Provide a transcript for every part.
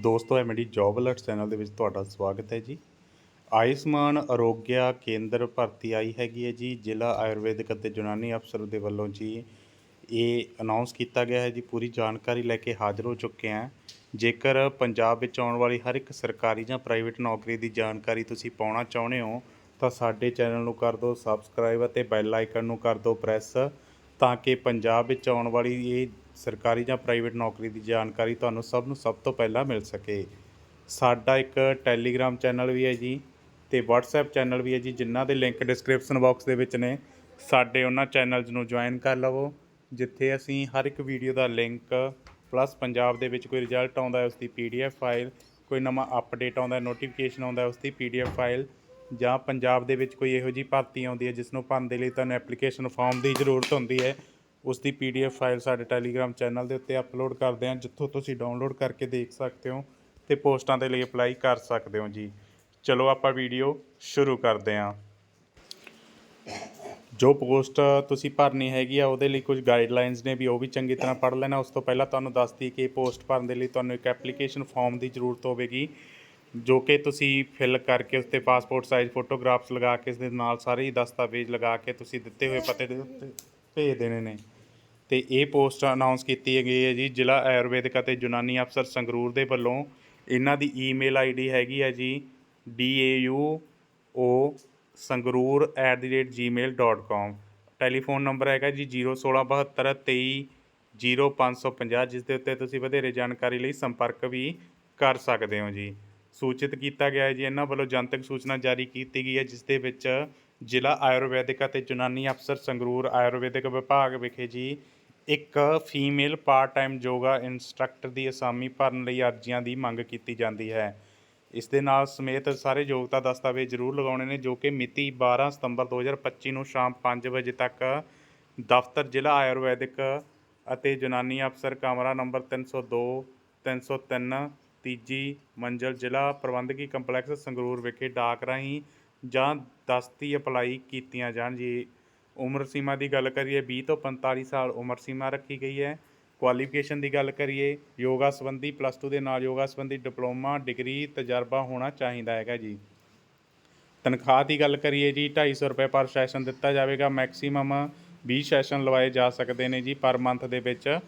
ਦੋਸਤੋ MD job alert channel ਦੇ ਵਿੱਚ ਤੁਹਾਡਾ ਸਵਾਗਤ ਹੈ ਜੀ। ਆਯੁਸ਼ਮਾਨ ਅਰੋਗਿਆ ਕੇਂਦਰ ਭਰਤੀ ਆਈ ਹੈਗੀ ਹੈ ਜੀ। ਜ਼ਿਲ੍ਹਾ ਆਯੁਰਵੈਦਿਕ ਅਤੇ ਯੂਨਾਨੀ ਅਫਸਰ ਦੇ ਵੱਲੋਂ ਜੀ ਇਹ ਅਨਾਉਂਸ ਕੀਤਾ ਗਿਆ ਹੈ ਜੀ। ਪੂਰੀ ਜਾਣਕਾਰੀ ਲੈ ਕੇ ਹਾਜ਼ਰ ਹੋ ਚੁੱਕੇ ਹਾਂ। ਜੇਕਰ ਪੰਜਾਬ ਵਿੱਚ ਆਉਣ ਵਾਲੀ ਹਰ ਇੱਕ ਸਰਕਾਰੀ ਜਾਂ ਪ੍ਰਾਈਵੇਟ ਨੌਕਰੀ ਦੀ ਜਾਣਕਾਰੀ ਤੁਸੀਂ ਪਾਉਣਾ ਚਾਹੁੰਦੇ ਹੋ, ਤਾਂ ਸਾਡੇ ਚੈਨਲ ਨੂੰ ਕਰ ਦਿਓ ਸਬਸਕ੍ਰਾਈਬ ਅਤੇ ਬੈਲ ਆਈਕਨ ਨੂੰ ਕਰ ਦਿਓ ਪ੍ਰੈਸ, ਤਾਂ ਕਿ ਪੰਜਾਬ ਵਿੱਚ ਆਉਣ ਵਾਲੀ ਇਹ ਸਰਕਾਰੀ ਜਾਂ ਪ੍ਰਾਈਵੇਟ ਨੌਕਰੀ ਦੀ ਜਾਣਕਾਰੀ ਤੁਹਾਨੂੰ ਸਭ ਨੂੰ ਸਭ ਤੋਂ ਪਹਿਲਾਂ ਮਿਲ ਸਕੇ। ਸਾਡਾ ਇੱਕ ਟੈਲੀਗ੍ਰਾਮ ਚੈਨਲ ਵੀ ਹੈ ਜੀ ਤੇ WhatsApp ਚੈਨਲ ਵੀ ਹੈ ਜੀ, ਜਿਨ੍ਹਾਂ ਦੇ ਲਿੰਕ ਡਿਸਕ੍ਰਿਪਸ਼ਨ ਬਾਕਸ ਦੇ ਵਿੱਚ ਨੇ। ਸਾਡੇ ਉਹਨਾਂ ਚੈਨਲਸ ਨੂੰ ਜੁਆਇਨ ਕਰ ਲਵੋ, ਜਿੱਥੇ ਅਸੀਂ ਹਰ ਇੱਕ ਵੀਡੀਓ ਦਾ ਲਿੰਕ ਪਲੱਸ ਪੰਜਾਬ ਦੇ ਵਿੱਚ ਕੋਈ ਰਿਜ਼ਲਟ ਆਉਂਦਾ ਹੈ ਉਸ ਦੀ PDF ਫਾਈਲ ਕੋਈ ਨਵਾਂ ਅਪਡੇਟ ਆਉਂਦਾ ਹੈ ਨੋਟੀਫਿਕੇਸ਼ਨ ਆਉਂਦਾ ਹੈ ਉਸ ਦੀ PDF ਫਾਈਲ ਜਾਂ ਪੰਜਾਬ ਦੇ ਵਿੱਚ ਕੋਈ ਇਹੋ ਜਿਹੀ ਭਰਤੀ ਆਉਂਦੀ ਹੈ, ਜਿਸ ਨੂੰ ਭਰਨ ਦੇ ਲਈ ਤੁਹਾਨੂੰ ਐਪਲੀਕੇਸ਼ਨ ਫਾਰਮ ਦੀ ਜ਼ਰੂਰਤ ਹੁੰਦੀ ਹੈ। ਉਸ ਦੀ PDF ਫਾਈਲ ਸਾਡੇ ਟੈਲੀਗ੍ਰਾਮ ਚੈਨਲ ਦੇ ਉੱਤੇ ਅਪਲੋਡ ਕਰਦੇ ਹਾਂ, ਜਿੱਥੋਂ ਤੁਸੀਂ ਡਾਊਨਲੋਡ ਕਰਕੇ ਦੇਖ ਸਕਦੇ ਹੋ ਤੇ ਪੋਸਟਾਂ ਦੇ ਲਈ ਅਪਲਾਈ ਕਰ ਸਕਦੇ ਹੋ ਜੀ। ਚਲੋ ਆਪਾਂ ਵੀਡੀਓ ਸ਼ੁਰੂ ਕਰਦੇ ਹਾਂ। ਜੋ ਪੋਸਟ ਤੁਸੀਂ ਭਰਨੀ ਹੈਗੀ ਆ, ਉਹਦੇ ਲਈ ਕੁਝ ਗਾਈਡਲਾਈਨਸ ਨੇ ਵੀ ਉਹ ਵੀ ਚੰਗੀ ਤਰ੍ਹਾਂ ਪੜ੍ਹ ਲੈਣਾ। ਉਸ ਤੋਂ ਪਹਿਲਾਂ ਤੁਹਾਨੂੰ ਦੱਸਦੀ ਕਿ ਪੋਸਟ ਭਰਨ ਦੇ ਲਈ ਤੁਹਾਨੂੰ ਇੱਕ ਐਪਲੀਕੇਸ਼ਨ ਫਾਰਮ ਦੀ ਜ਼ਰੂਰਤ ਹੋਵੇਗੀ, ਜੋ ਕਿ ਤੁਸੀਂ ਫਿਲ ਕਰਕੇ ਉਸ ਤੇ ਪਾਸਪੋਰਟ ਸਾਈਜ਼ ਫੋਟੋਗ੍ਰਾਫਸ ਲਗਾ ਕੇ, ਇਸ ਦੇ ਨਾਲ ਸਾਰੇ ਹੀ ਦਸਤਾਵੇਜ਼ ਲਗਾ ਕੇ ਤੁਸੀਂ ਦਿੱਤੇ ਹੋਏ ਪਤੇ ਦੇ ਉੱਤੇ ਭੇਜ ਦੇਣੇ ਨੇ। ਤੇ ਇਹ ਪੋਸਟ ਅਨਾਉਂਸ ਕੀਤੀ ਗਈ ਹੈ ਜੀ, ਜ਼ਿਲ੍ਹਾ ਆਯੁਰਵੈਦਿਕ ਅਤੇ ਯੂਨਾਨੀ ਅਫਸਰ ਸੰਗਰੂਰ ਦੇ ਵੱਲੋਂ। ਇਹਨਾਂ ਦੀ ਈਮੇਲ ਆਈਡੀ ਹੈਗੀ ਹੈ ਜੀ dauu sangrur@gmail.com ਟੈਲੀਫੋਨ ਨੰਬਰ ਹੈਗਾ ਜੀ 01672230550 ਜਿਸ ਦੇ ਉੱਤੇ ਤੁਸੀਂ ਵਧੇਰੇ ਜਾਣਕਾਰੀ ਲਈ ਸੰਪਰਕ ਵੀ ਕਰ ਸਕਦੇ ਹੋ ਜੀ। ਸੂਚਿਤ ਕੀਤਾ ਗਿਆ ਹੈ ਜੀ, ਇਹਨਾਂ ਵੱਲੋਂ ਜਨਤਕ ਸੂਚਨਾ ਜਾਰੀ ਕੀਤੀ ਗਈ ਹੈ, ਜਿਸ ਦੇ ਵਿੱਚ ਜ਼ਿਲ੍ਹਾ ਆਯੁਰਵੈਦਿਕ ਅਤੇ ਯੂਨਾਨੀ ਅਫਸਰ ਸੰਗਰੂਰ ਆਯੁਰਵੈਦਿਕ ਵਿਭਾਗ ਵਿਖੇ ਜੀ ਇੱਕ female part time yoga instructor ਦੀ ਅਸਾਮੀ ਭਰਨ ਲਈ ਅਰਜ਼ੀਆਂ ਦੀ ਮੰਗ ਕੀਤੀ ਜਾਂਦੀ ਹੈ। ਇਸ ਦੇ ਨਾਲ ਸਮੇਤ ਸਾਰੇ ਯੋਗਤਾ ਦਸਤਾਵੇਜ਼ ਜ਼ਰੂਰ ਲਗਾਉਣੇ ਨੇ, ਜੋ ਕਿ ਮਿਤੀ 12 ਸਤੰਬਰ 2025 ਨੂੰ ਸ਼ਾਮ 5 ਵਜੇ ਤੱਕ ਦਫ਼ਤਰ, ਜ਼ਿਲ੍ਹਾ ਆਯੁਰਵੈਦਿਕ ਅਤੇ ਯੂਨਾਨੀ ਅਫਸਰ ਕਮਰਾ ਨੰਬਰ 302 303 ਤੀਜੀ ਮੰਜ਼ਲ, ਜ਼ਿਲ੍ਹਾ ਪ੍ਰਬੰਧਕੀ ਕੰਪਲੈਕਸ ਸੰਗਰੂਰ ਵਿਖੇ ਡਾਕ ਰਾਹੀਂ ਜਾਂ ਦਸਤੀ ਅਪਲਾਈ ਕੀਤੀਆਂ ਜਾਣ। ਜੀ ਉਮਰ ਸੀਮਾ ਦੀ ਗੱਲ ਕਰੀਏ 20 ਤੋਂ 45 ਸਾਲ ਉਮਰ ਸੀਮਾ ਰੱਖੀ ਗਈ ਹੈ। ਕੁਆਲੀਫਿਕੇਸ਼ਨ ਦੀ ਗੱਲ ਕਰੀਏ, ਯੋਗਾ ਸੰਬੰਧੀ ਪਲੱਸ 2 ਦੇ ਨਾਲ ਯੋਗਾ ਸੰਬੰਧੀ ਡਿਪਲੋਮਾ, ਡਿਗਰੀ, ਤਜਰਬਾ ਹੋਣਾ ਚਾਹੀਦਾ ਹੈਗਾ ਜੀ। ਤਨਖਾਹ ਦੀ ਗੱਲ ਕਰੀਏ ਜੀ 250 ਰੁਪਏ ਪਰ ਸੈਸ਼ਨ ਦਿੱਤਾ ਜਾਵੇਗਾ। ਮੈਕਸਿਮਮ 20 ਸੈਸ਼ਨ ਲਵਾਏ ਜਾ ਸਕਦੇ ਨੇ ਜੀ ਪਰ ਮੰਥ ਦੇ ਵਿੱਚ।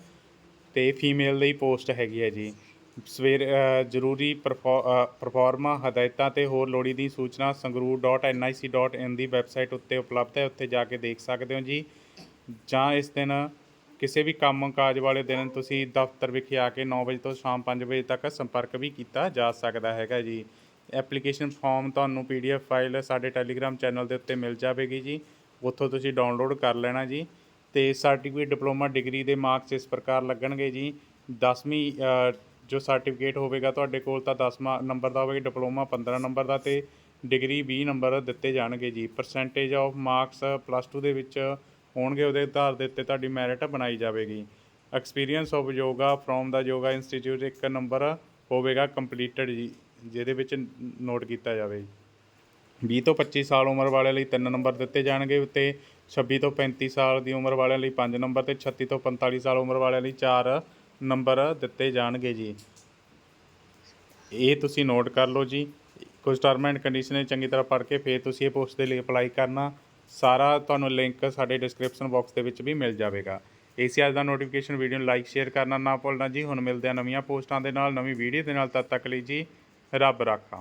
ਤੇ ਫੀਮੇਲ ਲਈ ਪੋਸਟ ਹੈਗੀ ਹੈ ਜੀ। ਸਵੇਰ ਅ, ਜ਼ਰੂਰੀ ਪਰਫਾਰਮਾ ਹਦਾਇਤਾਂ ਅਤੇ ਹੋਰ ਲੋੜੀਂਦੀ ਸੂਚਨਾ sangrur.nic.in ਦੀ ਵੈਬਸਾਈਟ ਉੱਤੇ ਉਪਲਬਧ ਹੈ ਉੱਥੇ ਜਾ ਕੇ ਦੇਖ ਸਕਦੇ ਹੋ ਜੀ। ਜਾਂ ਇਸ ਦਿਨ ਕਿਸੇ ਵੀ ਕੰਮ ਕਾਜ ਵਾਲੇ ਦਿਨ ਤੁਸੀਂ ਦਫ਼ਤਰ ਵਿਖੇ ਆ ਕੇ 9 ਵਜੇ ਤੋਂ ਸ਼ਾਮ 5 ਵਜੇ ਤੱਕ ਸੰਪਰਕ ਵੀ ਕੀਤਾ ਜਾ ਸਕਦਾ ਹੈਗਾ ਜੀ। ਐਪਲੀਕੇਸ਼ਨ ਫਾਰਮ ਤੁਹਾਨੂੰ ਪੀਡੀਐਫ ਫਾਈਲ ਸਾਡੇ ਟੈਲੀਗ੍ਰਾਮ ਚੈਨਲ ਦੇ ਉੱਤੇ ਮਿਲ ਜਾਵੇਗੀ ਜੀ। ਉੱਥੋਂ ਤੁਸੀਂ ਡਾਊਨਲੋਡ ਕਰ ਲੈਣਾ ਜੀ ਤੇ ਸਰਟੀਫਿਕੇਟ ਡਿਪਲੋਮਾ ਡਿਗਰੀ ਦੇ ਮਾਰਕਸ ਇਸ ਪ੍ਰਕਾਰ ਲੱਗਣਗੇ ਜੀ। 10ਵੀਂ ਜੋ ਸਰਟੀਫਿਕੇਟ ਹੋਵੇਗਾ ਤੁਹਾਡੇ ਕੋਲ ਤਾਂ 10ਵਾਂ ਨੰਬਰ ਦਾ ਹੋਵੇਗਾ ਡਿਪਲੋਮਾ 15 ਨੰਬਰ ਦਾ ਤੇ ਡਿਗਰੀ 20 ਨੰਬਰ ਦਿੱਤੇ ਜਾਣਗੇ ਜੀ। ਪਰਸੈਂਟੇਜ ਆਫ ਮਾਰਕਸ ਪਲੱਸ 2 ਦੇ ਵਿੱਚ ਹੋਣਗੇ, ਉਹਦੇ ਆਧਾਰ ਦੇ ਉੱਤੇ ਤੁਹਾਡੀ ਮੈਰਿਟ ਬਣਾਈ ਜਾਵੇਗੀ। Experience of yoga from the yoga institute ਇੱਕ ਨੰਬਰ ਹੋਵੇਗਾ ਕੰਪਲੀਟਡ ਜੀ, ਜਿਹਦੇ ਵਿੱਚ ਨੋਟ ਕੀਤਾ ਜਾਵੇ 20 ਤੋਂ 25 ਸਾਲ ਉਮਰ ਵਾਲਿਆਂ ਲਈ 3 ਨੰਬਰ ਦਿੱਤੇ ਜਾਣਗੇ ਉੱਤੇ 26 ਤੋਂ 35 ਸਾਲ ਦੀ ਉਮਰ ਵਾਲਿਆਂ ਲਈ 5 ਨੰਬਰ ਤੇ 36 ਤੋਂ 45 ਸਾਲ ਉਮਰ ਵਾਲਿਆਂ ਲਈ 4 ਨੰਬਰ ਦਿੱਤੇ ਜਾਣਗੇ ਜੀ। ਇਹ ਤੁਸੀਂ ਨੋਟ ਕਰ ਲਓ ਜੀ। ਕੁਝ ਟਰਮ ਐਂਡ ਕੰਡੀਸ਼ਨ ਚੰਗੀ ਤਰ੍ਹਾਂ ਪੜ੍ਹ ਕੇ ਫਿਰ ਤੁਸੀਂ ਇਹ ਪੋਸਟ ਦੇ ਲਈ ਅਪਲਾਈ ਕਰਨਾ। ਸਾਰਾ ਤੁਹਾਨੂੰ ਲਿੰਕ ਸਾਡੇ ਡਿਸਕ੍ਰਿਪਸ਼ਨ ਬਾਕਸ ਦੇ ਵਿੱਚ ਵੀ ਮਿਲ ਜਾਵੇਗਾ। ਏਸੀ ਅੱਜ ਦਾ ਨੋਟੀਫਿਕੇਸ਼ਨ ਵੀਡੀਓ ਨੂੰ ਲਾਈਕ ਸ਼ੇਅਰ ਕਰਨਾ ਨਾ ਭੁੱਲਣਾ ਜੀ। ਹੁਣ ਮਿਲਦੇ ਆ ਨਵੀਆਂ ਪੋਸਟਾਂ ਦੇ ਨਾਲ, ਨਵੀਂ ਵੀਡੀਓ ਦੇ ਨਾਲ। ਤਦ ਤੱਕ ਲਈ ਜੀ, ਰੱਬ ਰਾਖਾ।